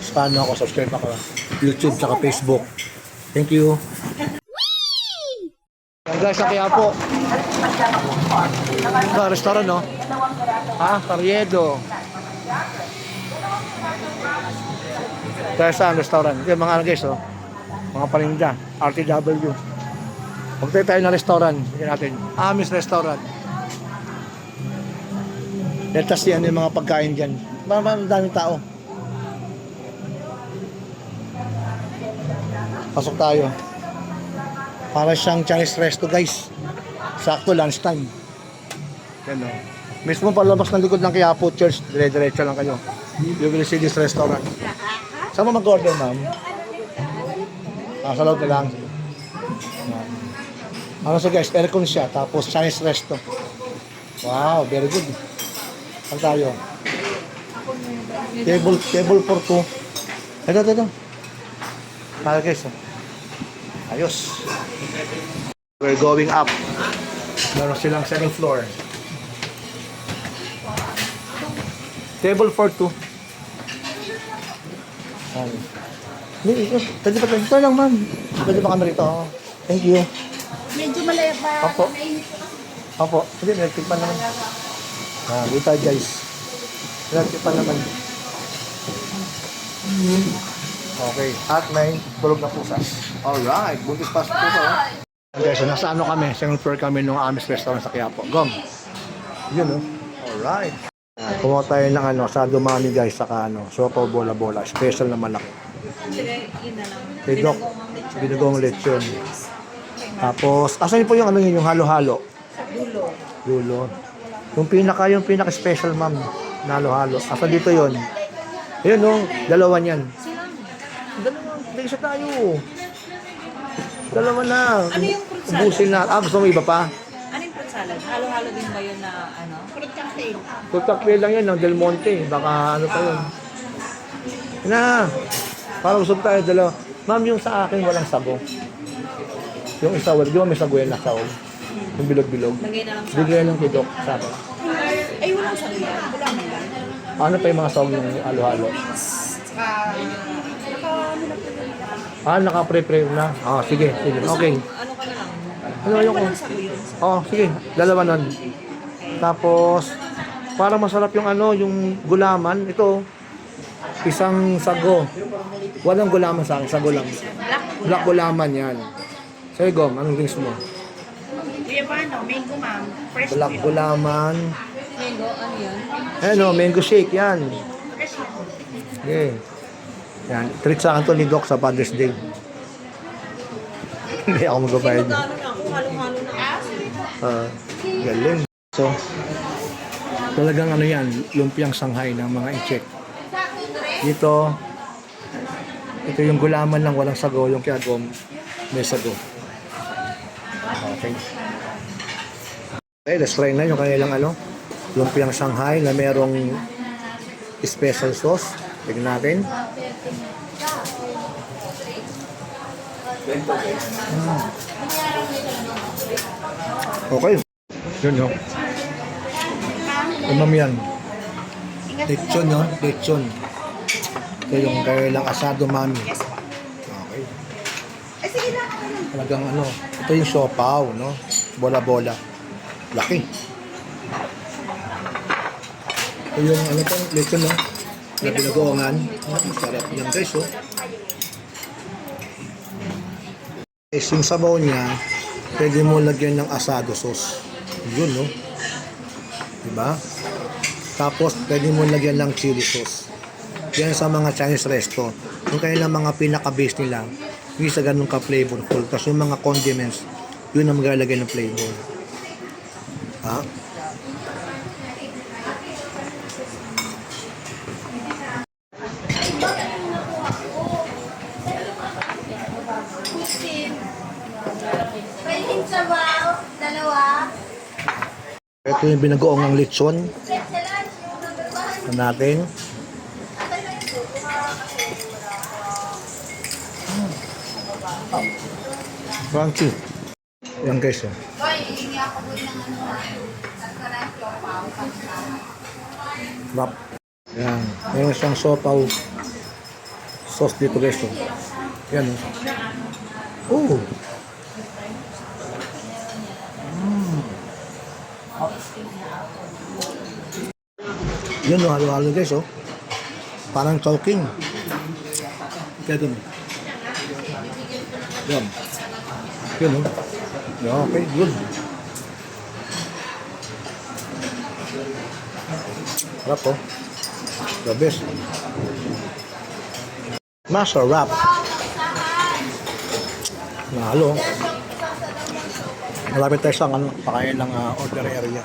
Saan ako, subscribe ako. YouTube tsaka Facebook. Thank you. Yan guys, sa Quiapo. Ito, restaurant, no? Ha? Carriedo. Kaya saan restaurant? Yung mga ano guys, oh. Mga paninda. RTW. Magtayo tayo ng restaurant. Tingnan natin. Amis Restaurant. Letas yan yung mga pagkain dyan. Marami daming tao. Pasok tayo. Para siyang Chinese resto guys. Sakto lunchtime. Yan o. Mismo palabas ng likod ng Quiapo Church, dire-diretso lang kayo. You will see this restaurant. Saan mo mag-order ma'am? Ah, sa loob na lang. Yan. Ano siya guys, aircon siya, tapos Chinese resto. Wow, very good. Ano tayo? Table, table for two. Ito, ito, ito. Para guys, oh. Ayos. We're going up. Meron silang second floor. Table for two. Ay. Hindi, ito. Pwede pa ito lang, ma'am. Pwede pa kami rito. Thank you. Medyo malaya pa. Opo. Opo. Hindi, pa naman. Ah, dito guys. Pa naman. Okay. At may tulog na pusa. Alright. Buntis pa sa pusa. Oh. Okay, so nasa ano kami? Second floor kami nung Amis Restaurant sa Quiapo. Gom. Yun oh. Alright. Ah, Kumuha tayo ng ano, sa dumami guys, saka ano, sopa bola-bola, special na malaki. Kay Doc, binugong lechon. Tapos, asan po yung ano yun, yung halo-halo? Dulo. Dulo. Yung pinaka, yung pinaka special ma'am, na halo-halo. Asan dito yon? Ayun no, dalawa niyan. Dalawa, hindi isa tayo. Dalawa na. Ano yung fruit salad? Ubusin na. Ah, gusto mo iba pa? Ano yung fruit salad? Halo-halo din ba yun na ano? Fruit cocktail. Tutakpe lang yan, ng Del Monte. Baka ano pa yun. Yun Na, para gusto tayo dalawa. Ma'am, yung sa akin walang sago. Yung isa, wala. Di ba may sago yan na saog? Yung bilog-bilog. Lagay na lang sa... Bigyan ng kidok sa akin. Ay, walang sa yan. Wala mo yan. Ano pa yung mga saog ng halo-halo? Naka... Ano na po yun? Ah, naka-prepare na. Ah, sige, sige. Okay. Ano ka na lang? Ano yun. Oh, sige. Dalawa nun. Tapos, para masarap yung ano, yung gulaman. Ito, isang sago. Walang gulaman sa akin, sago lang. Black. Black gulaman yan. Sa'yo, Gom, anong drinks mo? Kuya paano? Mango ma'am. Fresh Black gulaman. Mango, ano yun? Ano, mango shake, yan. Fresh mango. Okay. Yan, treat sa akin to ni Doc sa Father's Day. Hindi ako magbabayad. niya. Magkano na ako? Na ako. So, talagang ano yan, lumpiang Shanghai ng mga i-check. Dito, ito yung gulaman lang, walang sago. Yung kiagom, may sago. Okay. Okay, let's try na yung kanilang ano, lumpiang Shanghai na merong special sauce. Tignan natin. Mm. Okay. Yun yun. Umam yan. Lechon yun. Lechon. Ito yung kailang asado mami. Okay. Talagang ano. Ito yung siopaw, no? Bola-bola. Laki. Ito yung ano to, lechon, no? Na pinagoongan. Oh, sarap yan guys, oh. Yung sabaw niya, pwede mo lagyan ng asado sauce. Yun, no? Diba? Tapos, pwede mo lagyan ng chili sauce. Yan sa mga Chinese resto. Yung kailang mga pinaka-base nila, hindi sa ganun ka-flavorful. Tapos yung mga condiments, yun ang maglalagay ng flavor. Ha? Pwedeng sabaw, dalawa. Ito yung binagoong ng lechon na natin. Crunchy. Yan guys, oh. Boy, hindi ako po ng ano. Nagkaroon ko pa. Rap. Yan. Meron siyang sopaw. sauce dito guys. Oh. Yan oh. Oh. Mm. Yun oh, halo-halo guys oh. Parang choking. Kaya dun. Yan. Yun oh. Yeah, okay, good. Harap oh. The best. Masarap. Nalo. Malapit tayo sa ano, pakain ng ah, order area.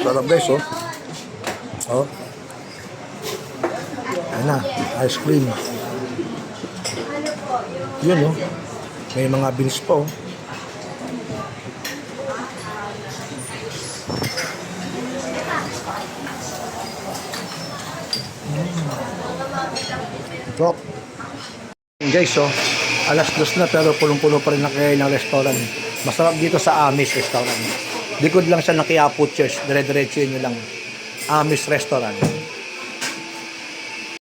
Sarap guys, oh. Oh. Ayan na, ice cream. Yun, oh. May mga beans pa, oh. So, guys, so, alas dos na pero punong-puno pa rin ang kaya ng restaurant. Masarap dito sa Amis Restaurant. Likod lang siya ng Quiapo Church. Dire-diretso nyo lang. Amis Restaurant.